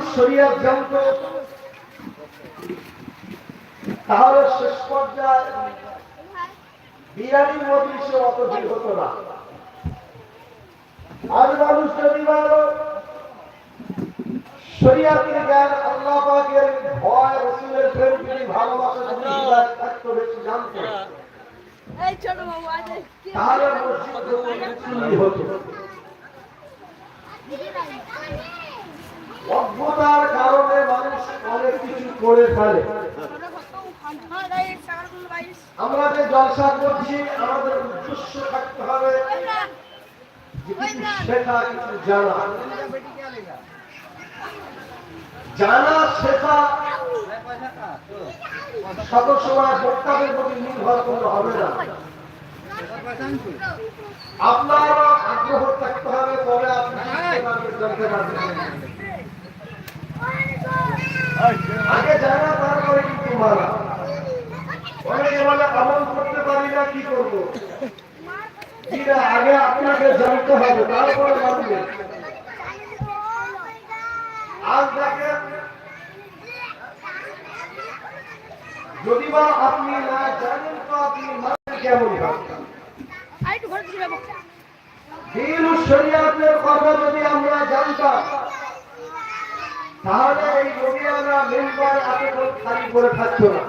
মানুষ শরিয়াত জানত তাহলে শেষ পর্যায়ে বিরানি মজলিসে অত ভিড় হতো না। আজ মানুষ যদি বলো শরিয়াতের জ্ঞান আল্লাহ পাকের ভয় রসুলের প্রেম প্রীতি ভালোবাসা যদি থাকতো বেশি জানতো। তাহলে মসজিদ হতো অজ্ঞতার কারণে মানুষ অনেক কিছু করে ফেলে। আমরা যে জলসা করছি, আমাদের উদ্দেশ্য থাকতে হবে। যে কিছু জানা। জানা শেখা সব সময় বক্তাদের প্রতি নির্ভর করলে হবে না। আপনার আগ্রহ থাকতে হবে, তবে আপনি জানতে পারবেন। আগে জানা তারপরে কিন্তু মারা। অনেকে বলে আমল করতে পারি না কি করব? আগে আপনাকে জানতে হবে তারপরে মানবে আজ দেখেন যদি বা আপনি না জানেন তো আপনি মানেন কেমন দিন কথা যদি আমরা জানতাম তাহলে এই রোগী আমরা মিলবার আপনি খালি করে থাকতো না।